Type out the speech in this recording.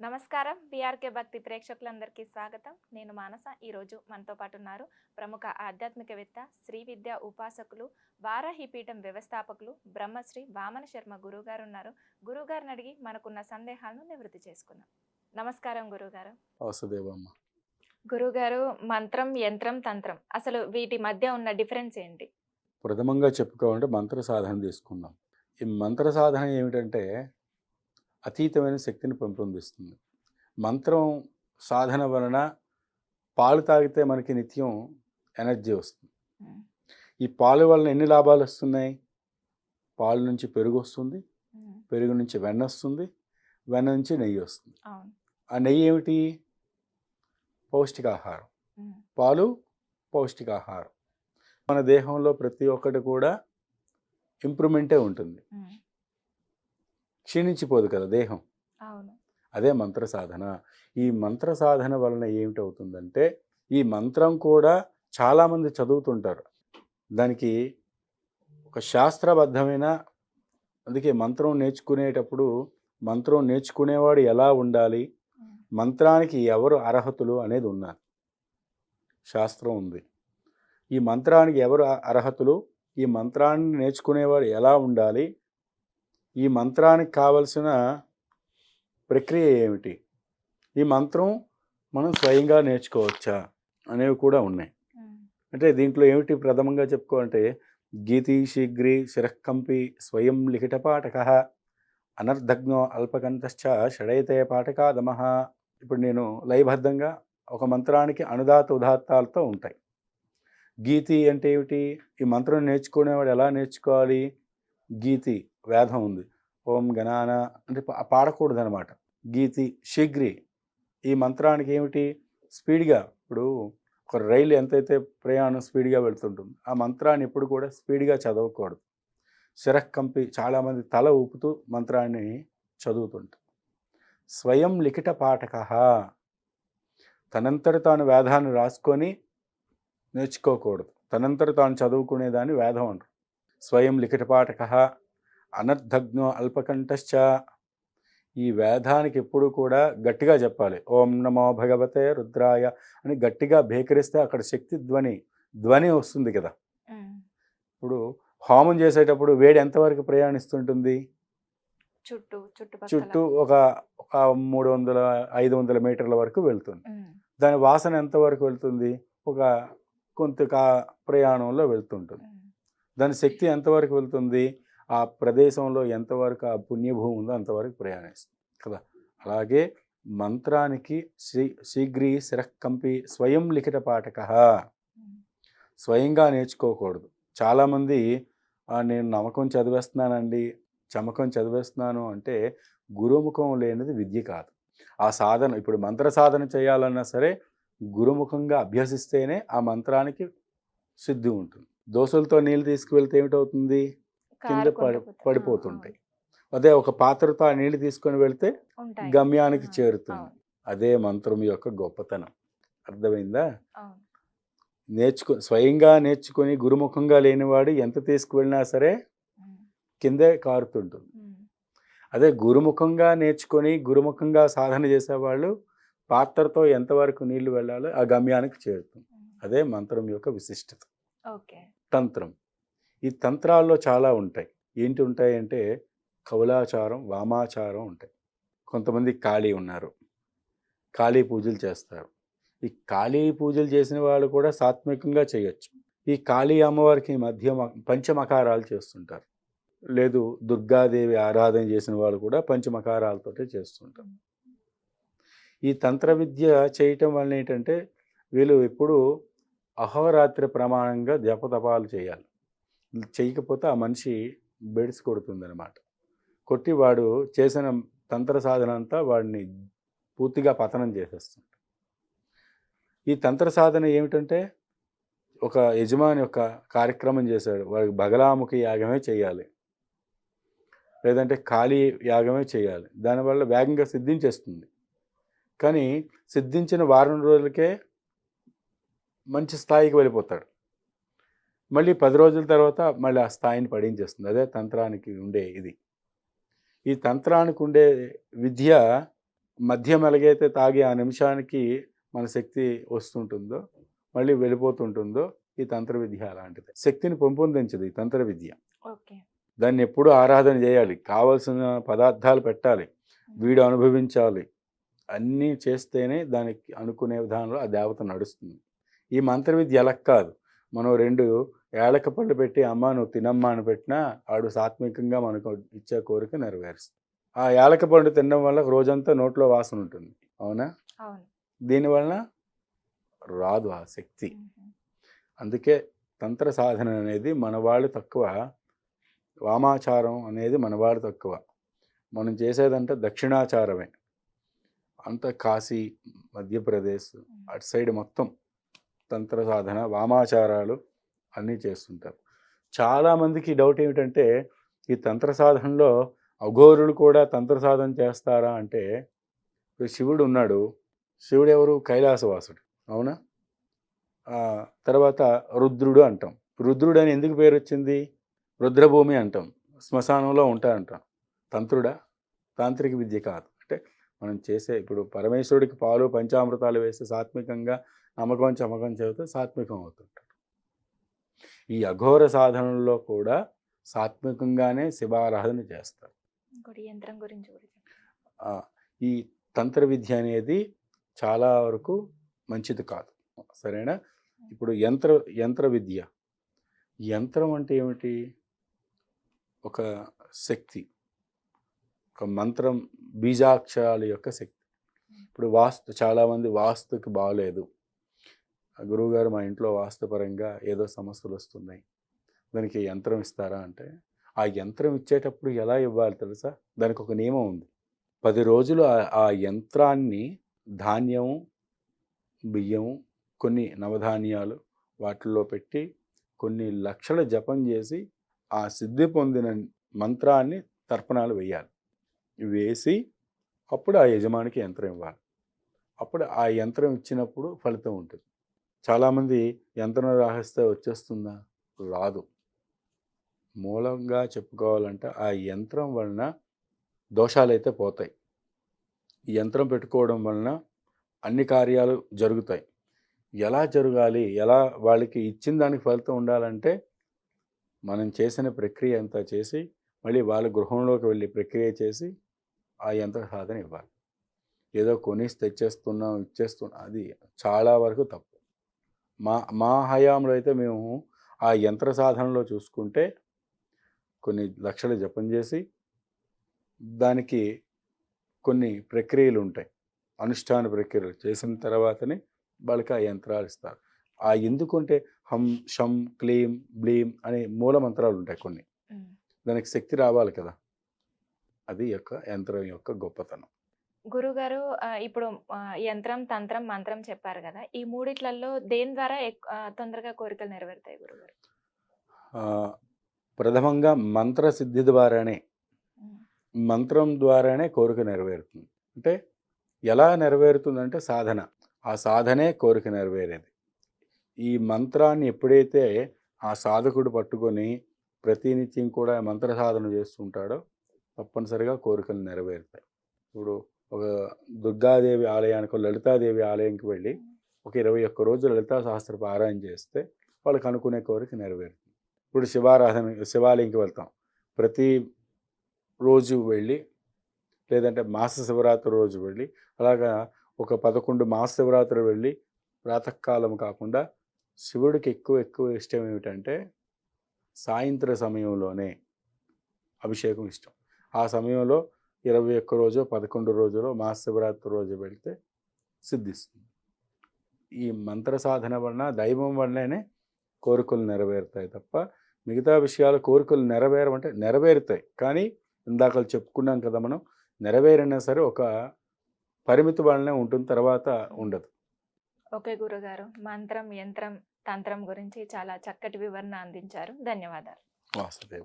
నమస్కారం. బీఆర్కే భక్తి ప్రేక్షకులందరికీ స్వాగతం. నేను మానస. ఈరోజు మనతో పాటు ఉన్నారు ప్రముఖ ఆధ్యాత్మికవేత్త శ్రీ విద్యా ఉపాసకులు వారాహిపీఠం వ్యవస్థాపకులు బ్రహ్మశ్రీ వామన శర్మ గురుగారు ఉన్నారు. గురుగారిని అడిగి మనకున్న సందేహాలను నివృత్తి చేసుకుందాం. నమస్కారం గురుగారు వాసుదేవమ్మ గురుగారు మంత్రం యంత్రం తంత్రం అసలు వీటి మధ్య ఉన్న డిఫరెన్స్ ఏంటి? ప్రథమంగా చెప్పుకోవాలంటే మంత్ర సాధన తీసుకుందాం. ఈ మంత్ర సాధన ఏమిటంటే అతీతమైన శక్తిని పెంపొందిస్తుంది. మంత్రం సాధన వలన పాలు తాగితే మనకి నిత్యం ఎనర్జీ వస్తుంది. ఈ పాలు వలన ఎన్ని లాభాలు వస్తున్నాయి? పాలు నుంచి పెరుగు వస్తుంది పెరుగు నుంచి వెన్న వస్తుంది వెన్న నుంచి నెయ్యి వస్తుంది. ఆ నెయ్యి ఏమిటి? పౌష్టికాహారం. పాలు పౌష్టికాహారం. మన దేహంలో ప్రతి ఒక్కటి కూడా ఇంప్రూవ్మెంటే ఉంటుంది. క్షీణించిపోదు కదా దేహం. అదే మంత్ర సాధన. ఈ మంత్ర సాధన వలన ఏమిటవుతుందంటే ఈ మంత్రం కూడా చాలామంది చదువుతుంటారు. దానికి ఒక శాస్త్రబద్ధమైన అందుకే మంత్రం నేర్చుకునేటప్పుడు మంత్రం నేర్చుకునేవాడు ఎలా ఉండాలి? మంత్రానికి ఎవరు అర్హతులు అనేది ఉన్నారు. శాస్త్రం ఉంది. ఈ మంత్రానికి ఎవరు అర్హతులు? ఈ మంత్రాన్ని నేర్చుకునేవాడు ఎలా ఉండాలి? ఈ మంత్రానికి కావలసిన ప్రక్రియ ఏమిటి? ఈ మంత్రం మనం స్వయంగా నేర్చుకోవచ్చా? అనేవి కూడా ఉన్నాయి. అంటే దీంట్లో ఏమిటి ప్రథమంగా చెప్పుకోవాలంటే గీతి శీఘ్రి శిరఃకంపి స్వయం లిఖిత పాఠక అనర్ధజ్ఞో అల్పకంతశ్చ షడైతే పాఠకాదమ ఇప్పుడు నేను లయబద్ధంగా ఒక మంత్రానికి అనుదాత ఉదాత్తాలతో ఉంటాయి. గీతి అంటే ఏమిటి? ఈ మంత్రం నేర్చుకునేవాడు ఎలా నేర్చుకోవాలి? గీతి వేదం ఉంది. ఓం గణాన అంటే పా- పాడకూడదు అనమాట గీతి శీఘ్రి ఈ మంత్రానికి ఏమిటి? స్పీడ్గా ఇప్పుడు ఒక రైలు ఎంతైతే ప్రయాణం స్పీడ్గా వెళ్తుంటుంది ఆ మంత్రాన్ని ఎప్పుడు కూడా స్పీడ్గా చదవకూడదు. శిరఃకంపి చాలామంది తల ఊపుతూ మంత్రాన్ని చదువుతుంటారు. స్వయం లిఖిట పాఠక. తనంతట తాను వేదాన్ని రాసుకొని నేర్చుకోకూడదు. తనంతట తాను చదువుకునేదాన్ని వేదం అంటారు. స్వయం లిఖిట పాఠక. అనర్ధజ్ఞో అల్పకంఠశ్చ. ఈ వేదానికి ఎప్పుడు కూడా గట్టిగా చెప్పాలి. ఓం నమో భగవతే రుద్రాయ అని గట్టిగా భేకరిస్తే అక్కడ శక్తి ధ్వని ధ్వని వస్తుంది కదా. ఇప్పుడు హోమం చేసేటప్పుడు వేడి ఎంతవరకు ప్రయాణిస్తుంటుంది? చుట్టూ ఒక ఒక మూడు వందల ఐదు వందల మీటర్ల వరకు వెళ్తుంది. దాని వాసన ఎంతవరకు వెళ్తుంది? ఒక కొంత ప్రయాణంలో వెళ్తుంటుంది. దాని శక్తి ఎంతవరకు వెళ్తుంది? ఆ ప్రదేశంలో ఎంతవరకు ఆ పుణ్యభూమి ఉందో అంతవరకు ప్రయాణిస్తుంది కదా? అలాగే మంత్రానికి శ్రీ శీఘ్రీ శిరకంపి స్వయం లిఖిత పాఠక. స్వయంగా నేర్చుకోకూడదు. చాలామంది నేను నమ్మకం చదివేస్తున్నానండి చమకం చదివేస్తున్నాను అంటే గురుముఖం లేనిది విద్య కాదు. ఆ సాధన ఇప్పుడు మంత్ర సాధన చేయాలన్నా సరే గురుముఖంగా అభ్యసిస్తేనే ఆ మంత్రానికి సిద్ధి ఉంటుంది. దోశలతో నీళ్ళు తీసుకువెళ్తే ఏమిటవుతుంది? కింద పడిపోతుంటాయి. అదే ఒక పాత్రతో ఆ నీళ్ళు తీసుకొని వెళ్తే. గమ్యానికి చేరుతుంది. అదే మంత్రం యొక్క గొప్పతనం. అర్థమైందా. నేర్చుకు స్వయంగా నేర్చుకొని గురుముఖంగా లేనివాడు ఎంత తీసుకువెళ్ళినా సరే కిందే కారుతుంటుంది. అదే గురుముఖంగా నేర్చుకొని గురుముఖంగా సాధన చేసేవాళ్ళు పాత్రతో ఎంతవరకు నీళ్ళు వెళ్ళాలో ఆ గమ్యానికి చేరుతుంది. అదే మంత్రం యొక్క విశిష్టత. ఓకే. తంత్రం. ఈ తంత్రాల్లో చాలా ఉంటాయి. ఏంటి ఉంటాయి అంటే కౌలాచారం వామాచారం ఉంటాయి. కొంతమంది కాళీ ఉన్నారు. కాళీ పూజలు చేస్తారు. ఈ కాళీ పూజలు చేసిన వాళ్ళు కూడా సాత్వికంగా చేయొచ్చు. ఈ కాళీ అమ్మవారికి మధ్య పంచమకారాలు చేస్తుంటారు. లేదు దుర్గాదేవి ఆరాధన చేసిన వాళ్ళు కూడా పంచమకారాలతోటే చేస్తుంటారు. ఈ తంత్ర విద్య చేయటం వల్ల ఏంటంటే వీళ్ళు ఎప్పుడూ అహోరాత్రి ప్రమాణంగా జపతపాలు చేయాలి. చేయకపోతే ఆ మనిషి బెడిసి కొడుతుందనమాట కొట్టి వాడు చేసిన తంత్ర సాధన అంతా వాడిని పూర్తిగా పతనం చేసేస్తుంది. ఈ తంత్ర సాధన ఏమిటంటే ఒక యజమాని యొక్క కార్యక్రమం చేశాడు. వాడికి బగలాముఖి యాగమే చేయాలి. లేదంటే ఖాళీ యాగమే చేయాలి. దానివల్ల వేగంగా సిద్ధించేస్తుంది. కానీ సిద్ధించిన వారం రోజులకే మంచి స్థాయికి వెళ్ళిపోతాడు. మళ్ళీ పది రోజుల తర్వాత మళ్ళీ ఆ స్థాయిని పడించేస్తుంది. అదే తంత్రానికి ఉండే ఇది. ఈ తంత్రానికి ఉండే విద్య మద్యం ఎలాగైతే తాగి ఆ నిమిషానికి మన శక్తి వస్తుంటుందో మళ్ళీ వెళ్ళిపోతుంటుందో ఈ తంత్ర విద్య అలాంటిది. శక్తిని పెంపొందించదు ఈ తంత్ర విద్య. దాన్ని ఎప్పుడూ ఆరాధన చేయాలి. కావలసిన పదార్థాలు పెట్టాలి. వీడు అనుభవించాలి. అన్నీ చేస్తేనే దానికి అనుకునే విధానంలో ఆ దేవత నడుస్తుంది. ఈ మంత్ర విద్య ఎలా కాదు. మనం రెండు ఏలక పళ్ళు పెట్టి అమ్మ నువ్వు తినమ్మా అని పెట్టినా ఆడు సాత్వికంగా మనకు ఇచ్చే కోరిక నెరవేరుస్తుంది. ఆ ఏలక పండు తినడం వల్ల రోజంతా నోట్లో వాసన ఉంటుంది. అవునా? దీనివలన రాదు ఆ శక్తి. అందుకే తంత్ర సాధన అనేది మనవాళ్ళు తక్కువ. వామాచారం అనేది మనవాళ్ళు తక్కువ. మనం చేసేదంటే దక్షిణాచారమే. అంత కాశీ మధ్యప్రదేశ్ అటు సైడ్ మొత్తం. తంత్ర సాధన వామాచారాలు అన్నీ చేస్తుంటారు. చాలామందికి డౌట్ ఏమిటంటే ఈ తంత్ర సాధనలో అఘోరులు కూడా తంత్ర సాధన చేస్తారా అంటే శివుడు ఉన్నాడు. శివుడు ఎవరు? కైలాసవాసుడు. అవునా? తర్వాత రుద్రుడు అంటాం. రుద్రుడు అని ఎందుకు పేరు వచ్చింది? రుద్రభూమి అంటాం. శ్మశానంలో ఉంటా అంటాం. తంత్రుడా? తాంత్రిక విద్య కాదు. అంటే మనం చేసే ఇప్పుడు పరమేశ్వరుడికి పాలు పంచామృతాలు వేస్తే సాత్వికంగా నమ్మకం చమకం చెబితే సాత్వికం అవుతుంటాడు ఈ అఘోర సాధనలో కూడా సాత్వికంగానే శివారాధన చేస్తారు. యంత్రం గురించి ఈ తంత్ర విద్య అనేది చాలా వరకు మంచిది కాదు. సరేనా? ఇప్పుడు యంత్ర యంత్ర విద్య. యంత్రం అంటే ఏమిటి? ఒక శక్తి. ఒక మంత్రం బీజాక్షరాల యొక్క శక్తి. ఇప్పుడు వాస్తు చాలామంది వాస్తుకి బాగలేదు గురువుగారు మా ఇంట్లో వాస్తుపరంగా ఏదో సమస్యలు వస్తున్నాయి దానికి యంత్రం ఇస్తారా అంటే ఆ యంత్రం ఇచ్చేటప్పుడు ఎలా ఇవ్వాలి తెలుసా? దానికి ఒక నియమం ఉంది. పది రోజులు ఆ- యంత్రాన్ని ధాన్యం బియ్యం కొన్ని నవధాన్యాలు వాటిల్లో పెట్టి కొన్ని లక్షల జపం చేసి ఆ సిద్ధి పొందిన మంత్రాన్ని తర్పణాలు వేయాలి. వేసి అప్పుడు ఆ యజమానికి యంత్రం ఇవ్వాలి. అప్పుడు ఆ యంత్రం ఇచ్చినప్పుడు ఫలితం ఉంటుంది. చాలామంది యంత్రం రాహిస్తే వచ్చేస్తుందా? రాదు. మూలంగా చెప్పుకోవాలంటే ఆ యంత్రం వలన దోషాలైతే పోతాయి. ఈ యంత్రం పెట్టుకోవడం వలన అన్ని కార్యాలు జరుగుతాయి. ఎలా జరగాలి? ఎలా వాళ్ళకి ఇచ్చిన దానికి ఫలితం ఉండాలంటే మనం చేసిన ప్రక్రియ అంతా చేసి మళ్ళీ వాళ్ళ గృహంలోకి వెళ్ళి ప్రక్రియ చేసి ఆ యంత్ర సాధన ఇవ్వాలి. ఏదో కొనేసి తెచ్చేస్తున్నాం ఇచ్చేస్తున్నాం అది చాలా వరకు తప్పు. మా మా హయాంలో అయితే మేము ఆ యంత్ర సాధనలో చూసుకుంటే కొన్ని లక్షలు జపం చేసి దానికి కొన్ని ప్రక్రియలు ఉంటాయి. అనుష్ఠాన ప్రక్రియలు చేసిన తర్వాతనే వాళ్ళకి ఆ యంత్రాలు ఇస్తారు. ఆ ఎందుకంటే హం షం క్లీం బ్లీం అనే మూల మంత్రాలు ఉంటాయి కొన్ని. దానికి శక్తి రావాలి కదా. అది యొక్క యంత్రం యొక్క గొప్పతనం. గురుగారు ఇప్పుడు యంత్రం తంత్రం మంత్రం చెప్పారు కదా! ఈ మూడిట్లలో దేని ద్వారా తొందరగా కోరికలు నెరవేరుతాయి గురుగారు? ప్రథమంగా మంత్ర సిద్ధి ద్వారానే. మంత్రం ద్వారానే కోరిక నెరవేరుతుంది. అంటే ఎలా నెరవేరుతుందంటే సాధన. ఆ సాధనే కోరిక నెరవేరేది. ఈ మంత్రాన్ని ఎప్పుడైతే ఆ సాధకుడు పట్టుకొని ప్రతినిత్యం కూడా మంత్ర సాధన చేస్తుంటాడో తప్పనిసరిగా కోరికలు నెరవేరుతాయి. ఇప్పుడు ఒక దుర్గాదేవి ఆలయానికి లలితాదేవి ఆలయానికి వెళ్ళి ఒక ఇరవై ఒక్క రోజు లలితా సహస్ర పారాయణ చేస్తే వాళ్ళకి అనుకునే కోరిక నెరవేరుతుంది. ఇప్పుడు శివారాధన శివాలయంకి వెళ్తాం. ప్రతి రోజు వెళ్ళి లేదంటే మాస శివరాత్రి రోజు వెళ్ళి అలాగా ఒక పదకొండు మాస శివరాత్రి వెళ్ళి ప్రాతకాలం కాకుండా శివుడికి ఎక్కువ ఎక్కువ ఇష్టం ఏమిటంటే సాయంత్ర సమయంలోనే అభిషేకం ఇష్టం. ఆ సమయంలో ఇరవై ఒక్క రోజు పదకొండు రోజులో మాస శివరాత్రి రోజు వెళ్తే సిద్ధిస్తుంది. ఈ మంత్ర సాధన వలన దైవం వల్లనే కోరికలు నెరవేరుతాయి తప్ప మిగతా విషయాలు కోరికలు నెరవేరమంటే నెరవేరుతాయి. కానీ ఇందాక చెప్పుకున్నాం కదా మనం నెరవేరినా సరే ఒక పరిమితి వల్లనే ఉంటుంది తర్వాత ఉండదు. ఓకే గురుగారు. మంత్రం యంత్రం తంత్రం గురించి చాలా చక్కటి వివరణ అందించారు. ధన్యవాదాలు. వాసుదేవ.